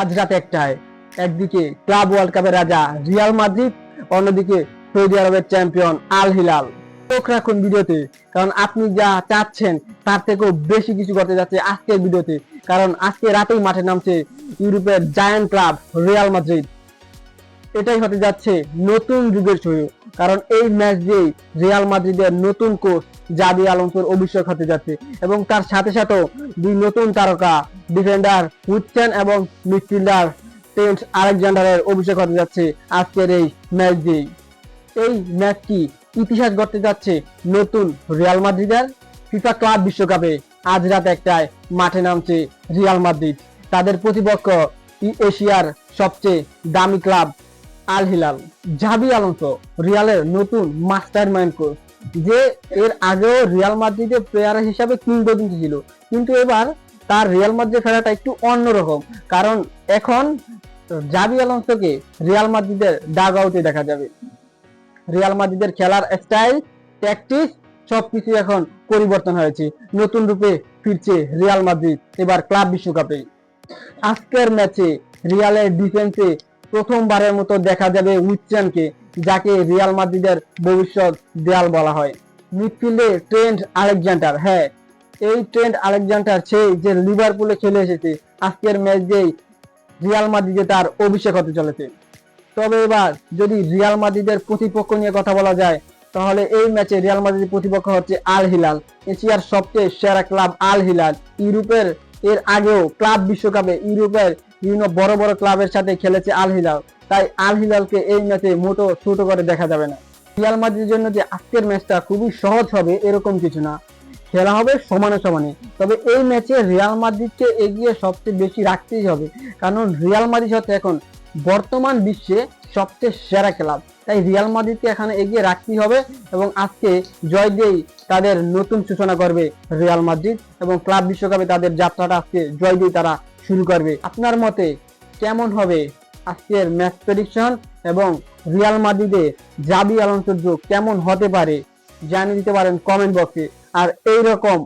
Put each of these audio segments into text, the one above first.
আজ রাত একটায়। একদিকে ক্লাব ওয়ার্ল্ড কাপের রাজা রিয়াল মাদ্রিদ, অন্যদিকে সৌদি আরবের চ্যাম্পিয়ন আল হিলাল। চোখ রাখুন ভিডিওতে, কারণ আপনি যা চাচ্ছেন, তার থেকেও বেশি কিছু করতে যাচ্ছে আজকের ভিডিওতে, কারণ আজকে রাতেই মাঠে নামছে ইউরোপের জায়ান্ট ক্লাব রিয়াল মাদ্রিদ। এটাই হতে যাচ্ছে নতুন যুগের শুরু, কারণ এই ম্যাচ দিয়েই রিয়াল মাদ্রিদের নতুন কোচ জাবি আলোনসোর অভিষেক হতে যাচ্ছে, এবং তার সাথে সাথেও দুই নতুন তারকা ডিফেন্ডার হুচ্ছেন এবং মিডফিল্ডার টেন্ট আলেকজান্ডারের অভিষেক হতে যাচ্ছে আজকের এই ম্যাচ দিয়েই। এই ম্যাচটি ইতিহাস গড়তে যাচ্ছে নতুন রিয়াল মাদ্রিদের ফিফা ক্লাব বিশ্বকাপে। আজ রাত একটায় মাঠে নামছে রিয়াল মাদ্রিদ, তাদের প্রতিপক্ষ এশিয়ার সবচেয়ে দামি club Al Hilal. Xabi Alonso, রিয়ালের নতুন মাস্টার মাইন্ড কোচ, যে এর আগেও রিয়াল মাদ্রিদের প্লেয়ার হিসাবে কিংবদন্তি ছিল, কিন্তু এবার তার রিয়াল মাদ্রিদে ফেরাটা একটু অন্যরকম। কারণ এখন জাবি আলোনসোকে রিয়াল মাদ্রিদের ডাগ আউটে দেখা যাবে। রিয়াল মাদ্রিদের খেলার স্টাইল ট্যাকটিস সবকিছু এখন পরিবর্তন হয়েছে। নতুন রূপে ফিরছে রিয়াল মাদ্রিদ এবার ক্লাব বিশ্বকাপে আজকের ম্যাচে রিয়ালের ডিফেন্সে প্রথমবারের মতো দেখা যাবে উইচেনকে যাকে রিয়াল মাদ্রিদের ভবিষ্যৎ দেয়াল বলা হয়। মিডফিল্ডে ট্রেন্ড আলেকজান্ডার হ্যাঁ এই ট্রেন্ড আলেকজান্ডার সেই যে লিভারপুলে খেলে এসেছে, আজকের ম্যাচ দিয়েই রিয়াল মাদ্রিদে তার অভিষেক হতে চলেছে। তবে এবার যদি রিয়াল মাদ্রিদের প্রতিপক্ষ নিয়ে কথা বলা যায়, তাহলে এই ম্যাচে রিয়াল মাদ্রিদের প্রতিপক্ষ হচ্ছে আল হিলাল এশিয়ার সবচেয়ে সেরা ক্লাব আল হিলাল ইউরোপের, এর আগেও ক্লাব বিশ্বকাপে ইউরোপের বিভিন্ন বড় বড় ক্লাবের সাথে খেলেছে আল হিলাল তাই আল হিলালকে এই ম্যাচে মোটো ছোট করে দেখা যাবে না। রিয়াল মাদ্রিদের জন্য যে আজকের ম্যাচটা খুবই সহজ হবে, এরকম কিছু না। খেলা হবে সমানে সমানে। তবে এই ম্যাচে রিয়াল মাদ্রিদকে এগিয়ে সবচেয়ে বেশি রাখতেই হবে। কারণ রিয়াল মাদ্রিদ হচ্ছে এখন বর্তমান বিশ্বে সবচেয়ে সেরা ক্লাব তাই রিয়াল মাদ্রিদকে এখানে এগিয়ে রাখতেই হবে এবং আজকে জয় দিয়েই তাদের নতুন সূচনা করবে রিয়াল মাদ্রিদ এবং ক্লাব বিশ্বকাপে তাদের যাত্রাটা আজকে জয় দিয়ে তারা শুরু করবে। আপনার মতে কেমন হবে আজকের ম্যাচ প্রেডিকশন এবং রিয়াল মাদ্রিদে জাবি আলোনসোর যোগ কেমন হতে পারে? জানিয়ে দিতে পারেন কমেন্ট বক্সে। আর এই রকম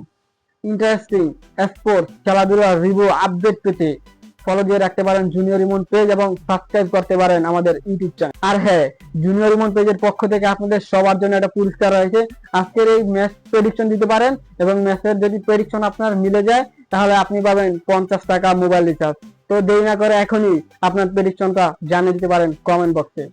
ইন্টারেস্টিং স্পোর্টস খেলাধুলার রিভিউ আপডেট পেতে ফলো দিয়ে রাখতে পারেন জুনিয়র ইমন পেজ এবং সাবস্ক্রাইব করতে পারেন আমাদের ইউটিউব চ্যানেল আর হ্যাঁ জুনিয়র ইমন পেজের পক্ষ থেকে আপনাদের সবার জন্য একটা পুরস্কার রয়েছে। আজকের এই ম্যাচ প্রেডিকশন দিতে পারেন এবং ম্যাচের যদি প্রেডিকশন আপনার মিলে যায়, তাহলে আপনি পাবেন পঞ্চাশ টাকা মোবাইল রিচার্জ তো দেরি না করে এখনই আপনার প্রেডিকশনটা জানিয়ে দিতে পারেন কমেন্ট বক্সে